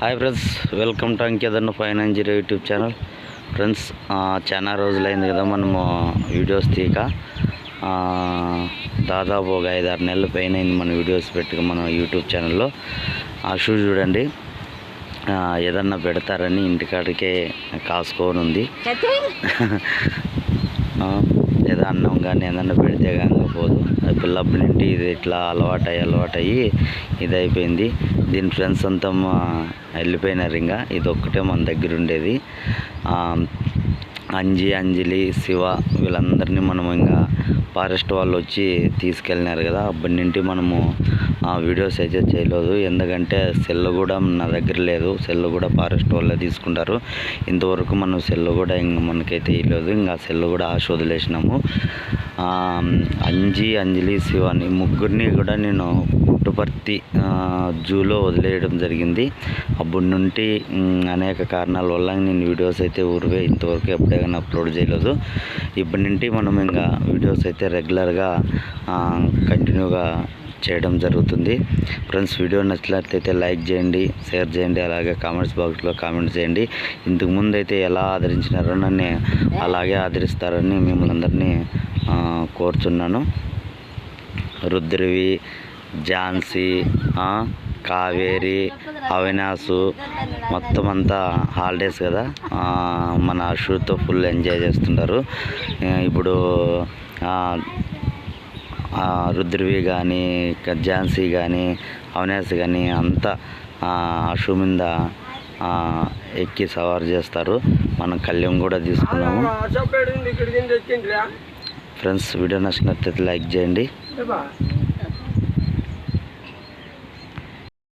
Hi friends welcome to అంకేదన్న five nine zero YouTube channel. Friends చాలా రోజులైంది కదా మనము వీడియోస్ తీయక. ఆ, దాదాపు ఒక ఐదు ఆరు నెలల పైన అయింది మన వీడియోస్ పెట్టుక మన యూట్యూబ్ ఛానల్లో. ఆ షూ చూడండి. ఏదన్నా పెడతారని ఇంటికాడికే కాసుకొని ఉంది ఆ, ఏదో అన్నం కానీ ఏదన్నా పెడితే కానీ పోదు ఆ పిల్లప్పటి నుండి ఇది ఇట్లా అలవాటు అయ్యి అలవాటు అయ్యి ఇది అయిపోయింది దీని ఫ్రెండ్స్ అంతా వెళ్ళిపోయినారు ఇంకా ఇది ఒక్కటే మన దగ్గర ఉండేది. అంజి అంజలి శివ వీళ్ళందరినీ మనం ఇంకా ఫారెస్ట్ వాళ్ళు వచ్చి తీసుకెళ్ళినారు కదా. అప్పటి నుండి మనము ఆ వీడియోస్ అయితే చేయలేదు. ఎందుకంటే సెల్ కూడా నా దగ్గర లేదు. సెల్ కూడా ఫారెస్ట్ వాళ్ళే తీసుకుంటారు. ఇంతవరకు మనం సెల్ కూడా ఇంకా మనకైతే ఇవ్వలేదు ఇంకా సెల్ కూడా ఆశ వదిలేసినాము అంజి అంజలి శివాని ముగ్గురిని కూడా నేను పుట్టుపర్తి జూలో వదిలేయడం జరిగింది. అప్పటి నుండి అనేక కారణాల వల్ల నేను వీడియోస్ అయితే ఊరివే ఇంతవరకు ఎప్పుడైనా అప్లోడ్ చేయలేదు. ఇప్పటి నుండి మనం ఇంకా వీడియోస్ అయితే రెగ్యులర్గా కంటిన్యూగా చేయడం జరుగుతుంది. ఫ్రెండ్స్ వీడియో నచ్చినట్లయితే లైక్ చేయండి షేర్ చేయండి అలాగే కామెంట్స్ బాక్స్లో కామెంట్ చేయండి. ఇంతకు ముందు అయితే ఎలా ఆదరించినారో నన్ను అలాగే ఆదరిస్తారని మిమ్మల్ని అందరినీ కోరుతున్నాను కోరుచున్నాను. రుద్రవి ఝాన్సీ కావేరి అవినాసు మొత్తం అంతా హాలిడేస్ కదా. ఆ, మన షూతో ఫుల్ ఎంజాయ్ చేస్తుంటారు. ఇప్పుడు రుద్రవి కానీ ఝాన్సీ కానీ అవినాష్ కానీ అంతా ఆ షూ మీద ఎక్కి సవారు చేస్తారు. మనం కళ్యాణ్ కూడా తీసుకున్నాము. ఫ్రెండ్స్ వీడియో నచ్చినట్లయితే లైక్ చేయండి.